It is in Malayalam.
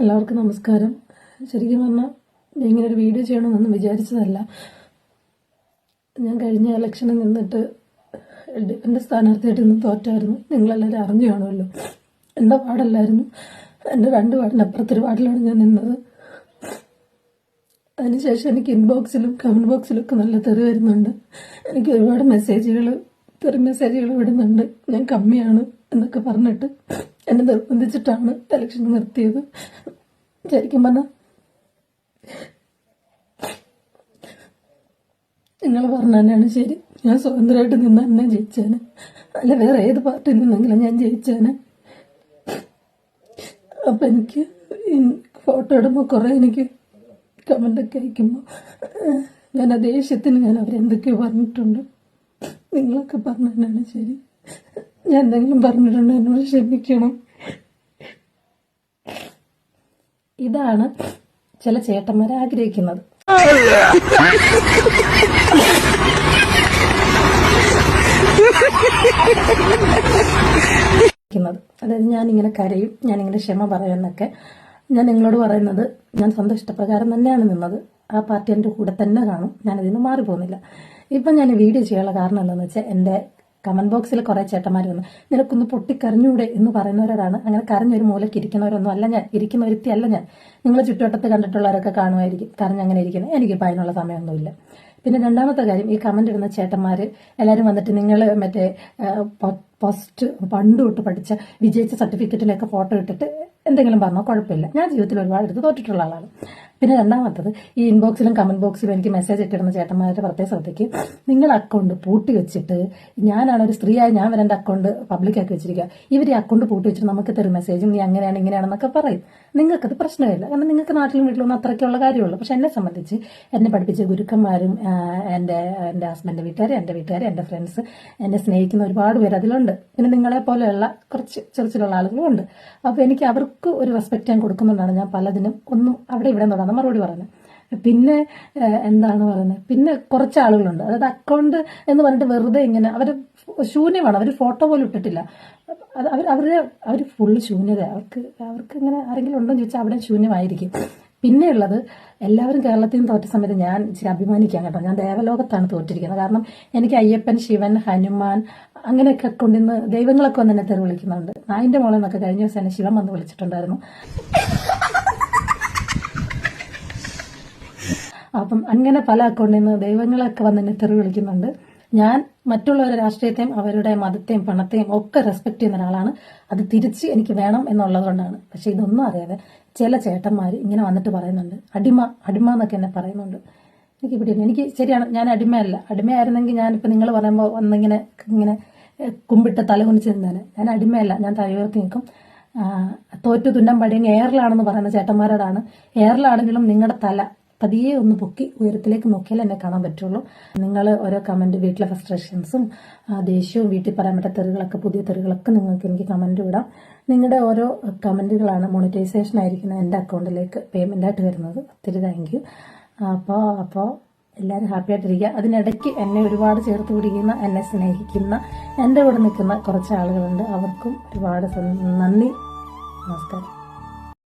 എല്ലാവർക്കും നമസ്കാരം. ശരിക്കും പറഞ്ഞാൽ ഇങ്ങനെ ഒരു വീഡിയോ ചെയ്യണമെന്നൊന്നും വിചാരിച്ചതല്ല. ഞാൻ കഴിഞ്ഞ ഇലക്ഷനിൽ നിന്നിട്ട് എന്റെ സ്ഥാനാർത്ഥിയായിട്ട് ഇന്ന് തോറ്റായിരുന്നു. നിങ്ങളെല്ലാവരും അറിഞ്ഞു കാണുമല്ലോ. എന്റെ പാടല്ലായിരുന്നു? എന്റെ രണ്ട് വാർഡിനപ്പുറത്തൊരു വാർഡിലാണ് ഞാൻ നിന്നത്. അതിനുശേഷം എനിക്ക് ഇൻബോക്സിലും കമന്റ് ബോക്സിലും ഒക്കെ നല്ല തെറി വരുന്നുണ്ട്. എനിക്ക് ഒരുപാട് മെസ്സേജുകൾ തെറി മെസ്സേജുകൾ വിടുന്നുണ്ട്. ഞാൻ കമ്മിയാണ് എന്നൊക്കെ പറഞ്ഞിട്ട് എന്നെ നിർബന്ധിച്ചിട്ടാണ് ഇലക്ഷൻ നിർത്തിയത്. ശരിക്കും പറഞ്ഞ നിങ്ങൾ പറഞ്ഞ തന്നെയാണ് ശരി. ഞാൻ സ്വതന്ത്രമായിട്ട് നിന്ന് തന്നെ ജയിച്ചേനെ. അല്ല വേറെ ഏത് പാർട്ടി നിന്നെങ്കിലും ഞാൻ ജയിച്ചേനെ. അപ്പം എനിക്ക് ഫോട്ടോ ഇടുമ്പോൾ കുറേ എനിക്ക് കമന്റൊക്കെ അയക്കുമ്പോൾ ഞാൻ ആ ദേഷ്യത്തിന് ഞാൻ അവരെന്തൊക്കെയോ പറഞ്ഞിട്ടുണ്ട്. നിങ്ങളൊക്കെ പറഞ്ഞാണ് ശരി. ഞാൻ എന്തെങ്കിലും പറഞ്ഞിട്ടുണ്ടോ എന്നോട് ക്ഷമിക്കണം. ഇതാണ് ചില ചേട്ടന്മാരെ ആഗ്രഹിക്കുന്നത്. അതായത് ഞാനിങ്ങനെ കരയും ഞാനിങ്ങനെ ക്ഷമ പറയുമെന്നൊക്കെ ഞാൻ നിങ്ങളോട് പറയുന്നത് ഞാൻ സ്വന്തം ഇഷ്ടപ്രകാരം തന്നെയാണ് നിന്നത്. ആ പാർട്ടി എന്റെ കൂടെ തന്നെ കാണും. ഞാനതിന് മാറി പോകുന്നില്ല ഇപ്പം ഞാൻ വീഡിയോ ചെയ്യാനുള്ള കാരണം എന്താണെന്ന് വെച്ചാൽ എന്റെ കമന്റ് ബോക്സിൽ കുറെ ചേട്ടന്മാർ വന്നു നിനക്കൊന്ന് പൊട്ടിക്കരഞ്ഞൂടെ എന്ന് പറയുന്നവരാണ് അങ്ങനെ കരഞ്ഞൊരു മൂലയ്ക്ക് ഇരിക്കുന്നവരൊന്നും അല്ല ഞാൻ ഇരിക്കുന്ന ഒരുത്തി അല്ല ഞാൻ. നിങ്ങൾ ചുറ്റുവട്ടത്ത് കണ്ടിട്ടുള്ളവരൊക്കെ കാണുമായിരിക്കും കരഞ്ഞങ്ങനെ ഇരിക്കുന്നത്. എനിക്കിപ്പോൾ അതിനുള്ള സമയമൊന്നുമില്ല. പിന്നെ രണ്ടാമത്തെ കാര്യം ഈ കമന്റ് ഇടുന്ന ചേട്ടന്മാർ എല്ലാവരും വന്നിട്ട് നിങ്ങൾ മറ്റേ പോസ്റ്റ് പണ്ട് തൊട്ട് പഠിച്ച വിജയിച്ച സർട്ടിഫിക്കറ്റിലൊക്കെ ഫോട്ടോ ഇട്ടിട്ട് എന്തെങ്കിലും പറഞ്ഞോ? കുഴപ്പമില്ല. ഞാൻ ജീവിതത്തിൽ ഒരുപാട് എടുത്ത് തോറ്റിട്ടുള്ള ആളാണ്. പിന്നെ രണ്ടാമത്തത് ഈ ഇൻബോക്സിലും കമന്റ് ബോക്സിലും എനിക്ക് മെസ്സേജ് ഇട്ടിരുന്ന ചേട്ടന്മാരുടെ പ്രത്യേക ശ്രദ്ധയ്ക്ക് നിങ്ങൾ അക്കൗണ്ട് പൂട്ടി വെച്ചിട്ട് ഞാനാണ് ഒരു സ്ത്രീയായ ഞാൻ വരെ അക്കൗണ്ട് പബ്ലിക് ആക്കി വെച്ചിരിക്കുക. ഇവർ ഈ അക്കൗണ്ട് പൂട്ടി വെച്ചിട്ട് നമുക്ക് തരും മെസ്സേജും നീ അങ്ങനെയാണ് ഇങ്ങനെയാണെന്നൊക്കെ പറയും. നിങ്ങൾക്കത് പ്രശ്നമില്ല. കാരണം നിങ്ങൾക്ക് നാട്ടിലും വീട്ടിലൊന്നും അത്രയ്ക്കുള്ള കാര്യമുള്ളൂ. പക്ഷെ എന്നെ സംബന്ധിച്ച് എന്നെ പഠിപ്പിച്ച ഗുരുക്കന്മാരും എന്റെ എന്റെ ഹസ്ബൻഡ് വീട്ടുകാർ എന്റെ വീട്ടുകാർ എന്റെ ഫ്രണ്ട്സ് എന്നെ സ്നേഹിക്കുന്ന ഒരുപാട് പേര് അതിലുണ്ട്. പിന്നെ നിങ്ങളെ പോലെയുള്ള കുറച്ച് ചെറുച്ചിലുള്ള ആളുകളും ഉണ്ട്. അപ്പോൾ എനിക്ക് അവർക്ക് ഒരു റെസ്പെക്റ്റ് ഞാൻ കൊടുക്കുമെന്നാണ് ഞാൻ പലതിനും ഒന്നും അവിടെ ഇവിടെ തൊടാതെ മറുപടി പറയുന്നത്. പിന്നെ എന്താണ് പറയുന്നത്? പിന്നെ കുറച്ച് ആളുകളുണ്ട്. അതായത് അക്കൗണ്ട് എന്ന് പറഞ്ഞിട്ട് വെറുതെ ഇങ്ങനെ അവർ ശൂന്യമാണ്. അവർ ഫോട്ടോ പോലും ഇട്ടിട്ടില്ല. അവർ അവരുടെ അവർ ഫുള്ള് ശൂന്യത. അവർക്ക് അവർക്ക് ഇങ്ങനെ ആരെങ്കിലും ഉണ്ടോ ചോദിച്ചാൽ അവിടെ ശൂന്യമായിരിക്കും. പിന്നെയുള്ളത് എല്ലാവരും കേരളത്തിൽ നിന്ന് തോറ്റ സമയത്ത് ഞാൻ ഇച്ചിരി അഭിമാനിക്കാം കേട്ടോ. ഞാൻ ദേവലോകത്താണ് തോറ്റിരിക്കുന്നത്. കാരണം എനിക്ക് അയ്യപ്പൻ ശിവൻ ഹനുമാൻ അങ്ങനെയൊക്കെ കൊണ്ടിന്ന് ദൈവങ്ങളൊക്കെ വന്ന് എന്നെ തെറി വിളിക്കുന്നുണ്ട് നായിന്റെ മോളെന്നൊക്കെ കഴിഞ്ഞ ദിവസം എന്നെ ശിവൻ വന്ന് വിളിച്ചിട്ടുണ്ടായിരുന്നു. അപ്പം അങ്ങനെ പല അക്കൗണ്ടിൽ നിന്ന് ദൈവങ്ങളൊക്കെ വന്ന് എന്നെ തെറി വിളിക്കുന്നുണ്ട്. ഞാൻ മറ്റുള്ളവരുടെ രാഷ്ട്രീയത്തെയും അവരുടെ മതത്തെയും പണത്തെയും ഒക്കെ റെസ്പെക്ട് ചെയ്യുന്ന ഒരാളാണ്. അത് തിരിച്ച് എനിക്ക് വേണം എന്നുള്ളതുകൊണ്ടാണ്. പക്ഷെ ഇതൊന്നും അറിയാതെ ചില ചേട്ടന്മാർ ഇങ്ങനെ വന്നിട്ട് പറയുന്നുണ്ട്. അടിമ അടിമ എന്നൊക്കെ എന്നെ പറയുന്നുണ്ട്. എനിക്ക് പിടിയില്ല. എനിക്ക് ശരിയാണ് ഞാൻ അടിമയല്ല. അടിമയായിരുന്നെങ്കിൽ ഞാനിപ്പോൾ നിങ്ങൾ പറയുമ്പോൾ വന്നിങ്ങനെ ഇങ്ങനെ കുമ്പിട്ട് തല കുനിച്ച് നിന്നേനെ. ഞാൻ അടിമയല്ല. ഞാൻ തലയുയർത്തി നിൽക്കും. തോറ്റു തുന്നം പടിയെങ്കിൽ എയറിലാണെന്ന് പറയുന്ന ചേട്ടന്മാരോടാണ്. എയറിലാണെങ്കിലും നിങ്ങളുടെ തല പതിയെ ഒന്ന് പൊക്കി ഉയരത്തിലേക്ക് നോക്കിയാൽ എന്നെ കാണാൻ പറ്റുള്ളൂ. നിങ്ങൾ ഓരോ കമന്റ് വീട്ടിലെ ഫ്രസ്ട്രേഷൻസും ദേഷ്യവും വീട്ടിൽ പറയാൻ പറ്റാത്ത തെറികളൊക്കെ പുതിയ തെറികളൊക്കെ നിങ്ങൾക്ക് എനിക്ക് കമന്റ് വിടാം നിങ്ങളുടെ ഓരോ കമന്റുകളാണ് മോണിറ്റൈസേഷൻ ആയിരിക്കുന്ന എന്റെ അക്കൗണ്ടിലേക്ക് പേയ്മെന്റ് ആയിട്ട് വരുന്നത്. ഒത്തിരി താങ്ക് യു അപ്പോൾ അപ്പോൾ എല്ലാവരും ഹാപ്പി ആയിട്ടിരിക്കുക. അതിനിടയ്ക്ക് എന്നെ ഒരുപാട് ചേർത്ത് പിടിക്കുന്ന എന്നെ സ്നേഹിക്കുന്ന എന്റെ കൂടെ നിൽക്കുന്ന കുറച്ച് ആളുകളുണ്ട്. അവർക്കും ഒരുപാട് നന്ദി. നമസ്കാരം.